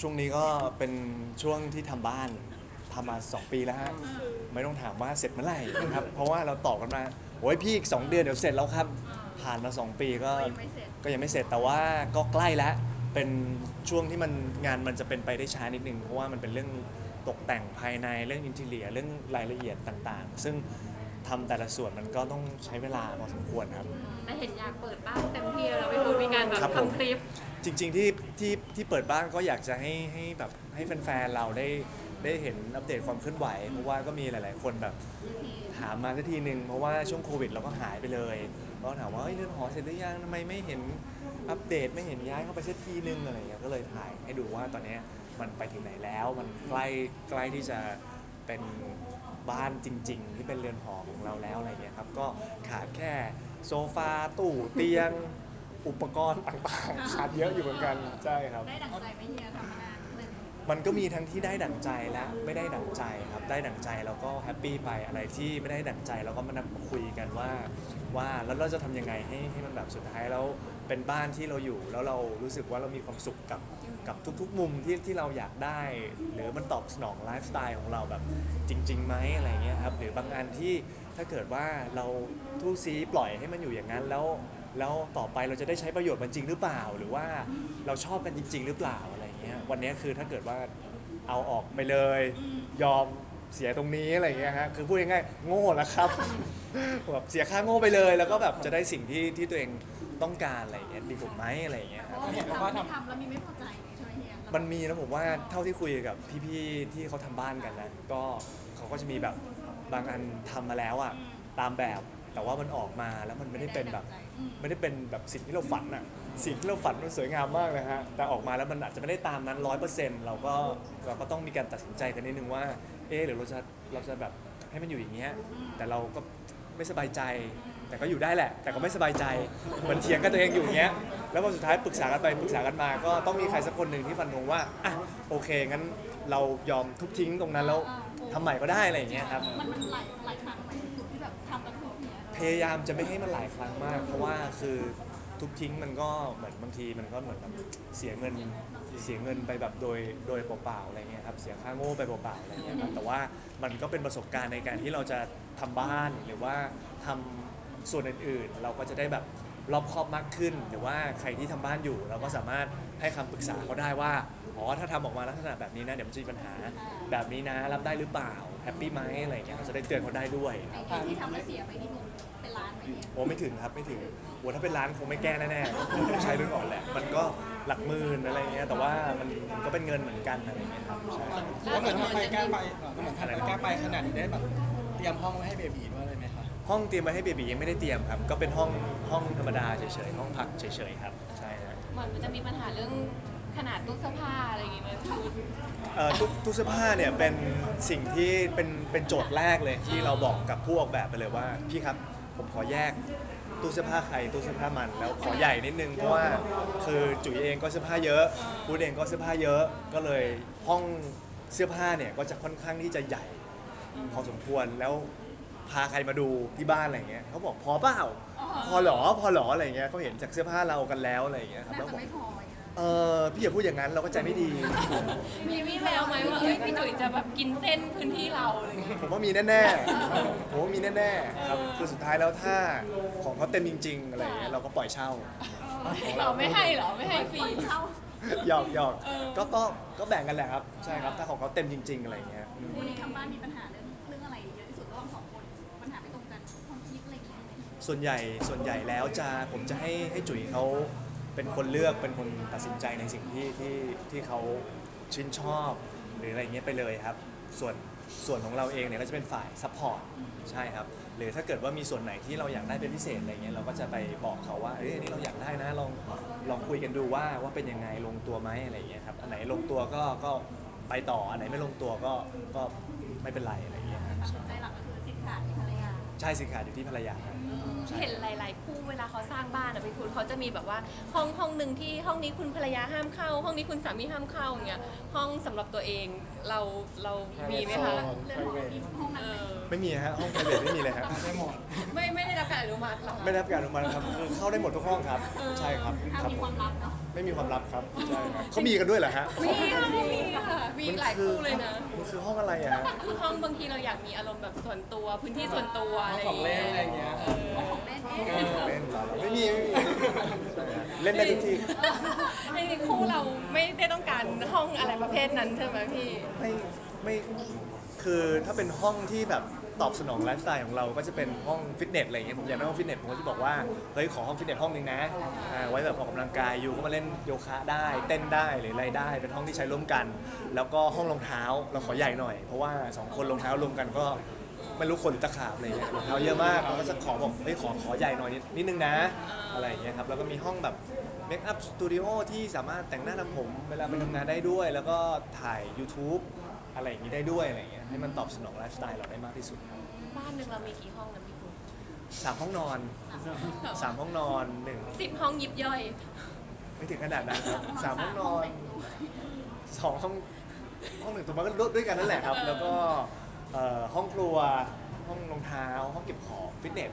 ช่วงนี้ก็เป็นช่วงที่ทำบ้านทำมา 2 ปีแล้วฮะไม่ต้องถามว่าเสร็จเมื่อไหร่นะครับ เพราะว่าเราต่อกันมาโอ้ยพี่อีก 2 เดือนเดี๋ยวเสร็จแล้วครับ ผ่านมา 2 ปีก็ยังไม่เสร็จ ก็ยังไม่เสร็จแต่ว่าก็ใกล้แล้วเป็นช่วงที่มันงานมันจะเป็นไปได้ช้านิดนึงเพราะว่ามันเป็นเรื่องตกแต่งภายในเรื่องอินทีเลียเรื่องรายละเอียดต่างๆ ซึ่งทำแต่ละส่วนมันก็ต้องใช้เวลาพอสมควรครับ แต่เห็นอยากเปิดบ้านเต็มที่ แล้วพี่พูดมีการแบบครับผม ทำคลิป จริงๆที่ที่ที่เปิดบ้านก็อยากจะให้ให้แบบให้แฟนๆเราได้ได้เห็นอัปเดตความเคลื่อนไหว เพราะว่าก็มีหลายๆคนแบบถามมาสักทีหนึ่งเพราะว่าช่วงโควิดเราก็หายไปเลยก็ถามว่าเฮ้ยเรือนหอเสร็จหรือยังทำไมไม่เห็นอัปเดตไม่เห็นย้ายเข้าไปสักทีนึงอะไรอย่างเงี้ยก็เลยถ่ายให้ดูว่าตอนเนี้ยมันไปถึงไหนแล้ว มันใกล้ใกล้ที่จะเป็นบ้านจริง ๆ ที่เป็นเรือนหอของเราแล้วอะไรเงี้ยครับก็ขาดแค่โซฟาตู้เตียง อุปกรณ์ต่างๆ ขาดเยอะอยู่เหมือนกันใช่ครับ ได้ดังใจไหมเฮียทำมานานหนึ่งมันก็มีทั้งที่ได้ดั่งใจและไม่ได้ดั่งใจครับ ได้ดั่งใจเราก็แฮปปี้ไปอะไรที่ไม่ได้ดั่งใจเราก็มานั่งคุยกันว่า ว่าแล้วเราจะทำยังไงให้ให้มันแบบสุดท้ายแล้วเป็นบ้านที่เราอยู่ แล้วเรารู้สึกว่าเรามีความสุขกับกับทุกๆ มุมที่ที่เราอยากได้ หรือมันตอบสนองไลฟ์สไตล์ของเราแบบจริงๆไหมอะไรเงี้ยครับหรือบางอันที่ถ้าเกิดว่าเราทู่ซีปล่อยให้มันอยู่อย่างนั้นแล้ว แล้วต่อไปเราจะได้ใช้ประโยชน์มันจริงหรือเปล่า หรือว่าเราชอบกันจริง ๆ หรือเปล่าอะไรเงี้ยวันนี้คือถ้าเกิดว่าเอาออกไปเลย ยอมเสียตรงนี้อะไรเงี้ยฮะคือพูดง่ายๆโง่แล้วครับ แบบเสียค่าโง่ไปเลย แล้วก็แบบจะได้สิ่งที่ที่ตัวเองต้องการอะไรเงี้ยดีกว่าไหมอะไรเงี้ยเพครับราะว่าที่ทำที่ทำแล้วมีไม่พอใจใช่ไหมเฮียมันมีนะผมว่าเท่าที่คุยกับพี่ๆที่เขาทำบ้านกันนะก็เขาก็จะมีแบบบางอันทำมาแล้วอะตามแบบ แต่ว่ามันออกมาแล้วมันไม่ได้เป็นแบบ ไม่ได้เป็นแบบสิ่งที่เราฝันอะสิ่งที่เราฝันมันสวยงามมากเลยฮะ แต่ออกมาแล้วมันอาจจะไม่ได้ตามนั้นร้อยเปอร์เซ็นต์เราก็เราก็ต้องมีการตัดสินใจกันนิดนึงว่า เออหรือเราจะเราจะแบบให้มันอยู่อย่างเงี้ย แต่เราก็ไม่สบายใจ แต่ก็อยู่ได้แหละ แต่ก็ไม่สบายใจ เหมือนเถียงกับตัวเองอยู่อย่างเงี้ย แล้วพอสุดท้ายปรึกษากันไปปรึกษากันมา ก็ต้องมีใครสักคนหนึ่งที่ฟันธงว่า อะโอเคงั้นเรายอมทุบทิ้งตรงนั้นแล้วทำใหม่ก็ได้อะไรอย่างเงี้ยครับ มันมันหลายหลายครั้งไหมที่แบบทำแล้วถูกเฮีย พยายามจะไม่ให้มันหลายครั้งมาก เพราะว่าคือทุบทิ้งมันก็เหมือนบางทีมันก็เหมือนแบบเสียเงินเสียเงินไปแบบโดยโดยเปล่าๆอะไรเงี้ยครับเสียค่าโง่ไปเปล่าๆอะไรเงี้ยครับแต่ว่ามันก็เป็นประสบการณ์ในการที่เราจะทำบ้านหรือว่าทำส่วนอื่นๆ เราก็จะได้แบบรอบคอบมากขึ้น หรือว่าใครที่ทำบ้านอยู่ เราก็สามารถให้คำปรึกษาเขาได้ว่าอ๋อถ้าทำออกมาลักษณะแบบนี้นะเดี๋ยวมันจะมีปัญหาแบบนี้นะรับได้หรือเปล่าแฮปปี้ไหมอะไรเงี้ยเราจะได้เตือนเขาได้ด้วย ไอ้ที่ทำแล้วเสียไปนี่มันเป็นล้านไหมเฮีย โอ้ไม่ถึงครับไม่ถึงโอ้ถ้าเป็นร้านคงไม่แก้แน่ๆคงต้องใช้รุ่นอ่อนแหละ มันก็หลักหมื่นอะไรเงี้ยแต่ว่ามันมันก็เป็นเงินเหมือนกันอะไรเงี้ยครับใช่ก็เหมือนทำไปแก้ไปก็เหมือนทำไปแก้ไปขนาดนี้ได้แบบเตรียมห้องไว้ให้เบบีด้วยเลยไหมคะห้องเตรียมไว้ให้เบบียังไม่ได้เตรียมครับก็เป็นห้องห้องธรรมดาเฉยๆห้องพักเฉยๆครับใช่ครับเหมือนมันจะมีปัญหาเรื่องขนาดตู้เสื้อผ้าอะไรอย่างเงี้ยไหมพี่พูดเอ่อตู้ตู้เสื้อผ้าเนี่ยเป็นสิ่งที่เป็นเป็นโจทย์แรกเลยที่เราบอกกับผู้ออกแบบไปเลยว่าพี่ครับ ผมขอแยกตู้เสื้อผ้าใครตู้เสื้อผ้ามันแล้วขอใหญ่นิดนึงเพราะว่าคือจุ๋ยเองก็เสื้อผ้าเยอะพูดเองก็เสื้อผ้าเยอะก็เลยห้องเสื้อผ้าเนี่ยก็จะค่อนข้างที่จะใหญ่พอสมควรแล้วพาใครมาดูที่บ้านอะไรเงี้ยเขาบอกพอเปล่าพอหรอพอหรออะไรเงี้ยเขาเห็นจากเสื้อผ้าเรากันแล้วอะไรเงี้ยครับน่าแล้วจะบอกไม่พอ เออพี่อย่าพูดอย่างนั้นเราก็ใจไม่ดี มีวิแววไหมว่าเอ้ยพี่จุ๋ยจะแบบกินเส้นพื้นที่เราอะไรอย่างเงี้ย ผมว่ามีแน่ๆผมว่ามีแน่ๆครับคือสุดท้ายแล้วถ้าของเขาเต็มจริง ๆ อะไรอย่างเงี้ยเราก็ปล่อยเช่า เราไม่ให้เหรอ ไม่ให้ฟรีเข้าหยอกหยอกเออ ก็ก็ก็แบ่งกันแหละครับ ใช่ครับ ถ้าของเขาเต็มจริง ๆ อะไรอย่างเงี้ยอืมวันนี้ทำบ้านมีปัญหาเรื่องเรื่องอะไรเยอะที่สุดระหว่างสองคนปัญหาไม่ตรงกันความคิดอะไรอย่างเงี้ยไหมส่วนใหญ่ส่วนใหญ่แล้วจะผมจะให้ให้จุ๋ยเขา เป็นคนเลือกเป็นคนตัดสินใจในสิ่งที่ที่ที่เขาชื่นชอบหรืออะไรอย่างเงี้ยไปเลยครับ ส่วนส่วนของเราเองเนี่ยก็จะเป็นฝ่ายซัพพอร์ตใช่ครับ หรือถ้าเกิดว่ามีส่วนไหนที่เราอยากได้เป็นพิเศษอะไรเงี้ยเราก็จะไปบอกเขาว่าเอ้ยอันนี้เราอยากได้นะลองลองคุยกันดูว่าว่าเป็นยังไงลงตัวไหมอะไรเงี้ยครับอันไหนลงตัวก็ก็ไปต่ออันไหนไม่ลงตัวก็ก็ไม่เป็นไรอะไรเงี้ยครับตัดสินใจหลักก็คือสินค้าที่ภรรยาใช่สิขาดอยู่ที่ภรรยาครับ เห็นหลาย ๆ คู่เวลาเขาสร้างบ้านอะพี่พูดเขาจะมีแบบว่าห้องห้องหนึ่งที่ห้องนี้คุณภรรยาห้ามเข้า ห้องนี้คุณสามีห้ามเข้าอย่างเงี้ยห้องสำหรับตัวเองเราเรามีไหมคะเรือนหอมีห้องนั้นเอไหมอไม่มีฮะห้อง private ไม่มีเลยฮะได้หมดไม่ไม่ได้รับการอนุมัติหรอคะ ไม่ได้รับการอนุมัติครับคือเข้าได้หมดทุกห้องครับใช่ครับคถ้ารับมีผความมลับเนาะไม่ไม่มีความลับครับใช่ครับเขามีกันด้วยเหรอฮะมีค่ะมีค่ะมีหลายคู่เลยนะมันคือห้องอะไรอะฮะ คือห้องบางทีเราอยากมีอารมณ์แบบส่วนตัว พื้นที่ส่วนตัวอะไรของเล่นอะไรอย่างเงี้ย เออของเล่นเอ๊ะเออเล่นเหรอไม่มีไม่มีใช่ฮะเล่นได้ทุกที่ จริงๆคู่เราไม่ได้ต้องการห้องอะไรประเภทนั้นใช่ไหมพี่ ไม่ไม่คือถ้าเป็นห้องที่แบบตอบสนองไลฟ์สไตล์ของเราก็จะเป็นห้องฟิตเนสอะไรอย่างเงี้ยผมอยากได้ห้องฟิตเนสผมก็จะบอกว่าเฮ้ยขอห้องฟิตเนสห้องนึงนะอ่าไว้แบบออกกำลังกายอยู่ก็มาเล่นโยคะได้เต้นได้หรืออะไรได้ เป็นห้องที่ใช้ร่วมกัน แล้วก็ห้องรองเท้าเราขอใหญ่หน่อยเพราะว่าสองคนรองเท้ารวมกันก็ ไม่รู้คนหรือตะขาบอะไรเงี้ยรองเท้าเยอะมากเราก็จะขอบอกเฮ้ยขอขอใหญ่หน่อยนิดนิดนึงนะ อะไรอย่างเงี้ยครับแล้วก็มีห้องแบบเมคอัพสตูดิโอที่สามารถแต่งหน้าทำผม เวลาไปทำงานได้ด้วย แล้วก็ถ่าย YouTube อะไรอย่างนี้ได้ด้วยอะไรอย่างเงี้ยให้มันตอบสนองไลฟ์สไตล์เราได้มากที่สุดครับบ้านหนึ่งเรามีกี่ห้องนะพี่คุณสามห้องนอนสามห้องนอนหนึ่งสิบห้องยิบย่อยไม่ถึงขนาดนั้นครับสามห้องนอนสองห้องห้องหนึ่งตัวมันก็ด้วยกันนั่นแหละครับ แล้วก็ เอ่อห้องครัว ห้องรองเท้า ห้องเก็บของฟิตเนส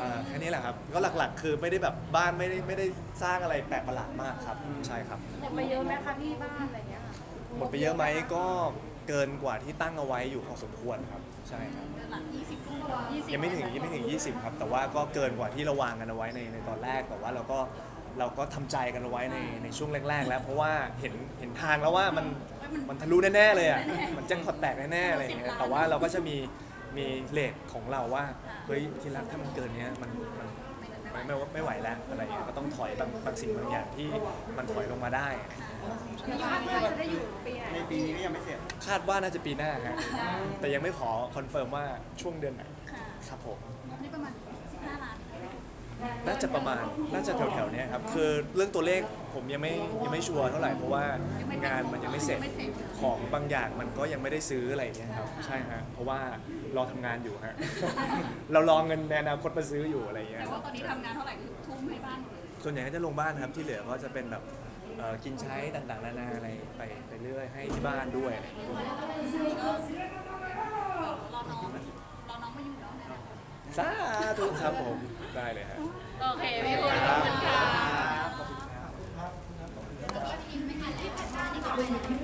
อ่าแค่นี้แหละครับ ก็หลักๆ คือไม่ได้แบบบ้านไม่ได้ไม่ได้สร้างอะไรแปลกประหลาดมากครับ ใช่ครับ หมดไปเยอะไหมคะพี่บ้านอะไรเงี้ยค่ะหมดไปเยอะไหมก็เกินกว่าที่ตั้งเอาไว้อยู่พอสมควรครับ ใช่ครับเดือนหลังยี่สิบยี่สิบยังไม่ถึงยังไม่ถึง 20 ครับ แต่ว่าก็เกินกว่าที่เราวางกันเอาไว้ในในตอนแรก แต่ว่าเราก็เราก็ทำใจกันเอาไว้ในในช่วงแรก ๆ แล้ว เพราะว่าเห็นเห็นทางแล้วว่ามัน มันทะลุแน่ๆเลยอะมันแจ็คพอตแตกแน่ๆอะไรอย่างเงี้ยแต่ว่าเราก็จะมีมีเลทของเราว่าเฮ้ยที่รักถ้ามันเกินเนี้ยมันมันไม่ไม่ไม่ไหวแล้วอะไรอย่างเงี้ยก็ต้องถอยบางบางสิ่งบางอย่างที่มันถอยลงมาได้คาดว่าจะได้อยู่ปีไหนในปีนี้ก็ยังไม่เสร็จคาดว่าน่าจะปีหน้าฮะแต่ยังไม่ขอคอนเฟิร์มว่าช่วงเดือนไหน ค่ะครับผม งบนี่ประมาณสิบห้าล้าน น่าจะประมาณน่าจะแถวๆเนี้ยครับคือเรื่องตัวเลขผมยังไม่ยังไม่ชัวร์เท่าไหร่เพราะว่างานมันยังไม่เสร็จของบางอย่างมันก็ยังไม่ได้ซื้ออะไรอย่างเงี้ยครับใช่ฮะเพราะว่ารอทำงานอยู่ฮะ เรารอเงินในอนาคตมาซื้ออยู่อะไรอย่างเงี้ยแต่ว่าตอนนี้ทำงานเท่าไหร่คือทุ่มให้บ้านหมดเลยส่วนใหญ่ก็จะลงบ้านครับที่เหลือก็จะเป็นแบบเอ่อกินใช้ต่างๆนานาอะไรไปไปเรื่อยให้ที่บ้านด้วยอะไรอย่างเงี้ยรอ สาธุครับผมได้เลยฮะ โอเคพี่คุณขอบคุณค่ะ ขอบคุณครับ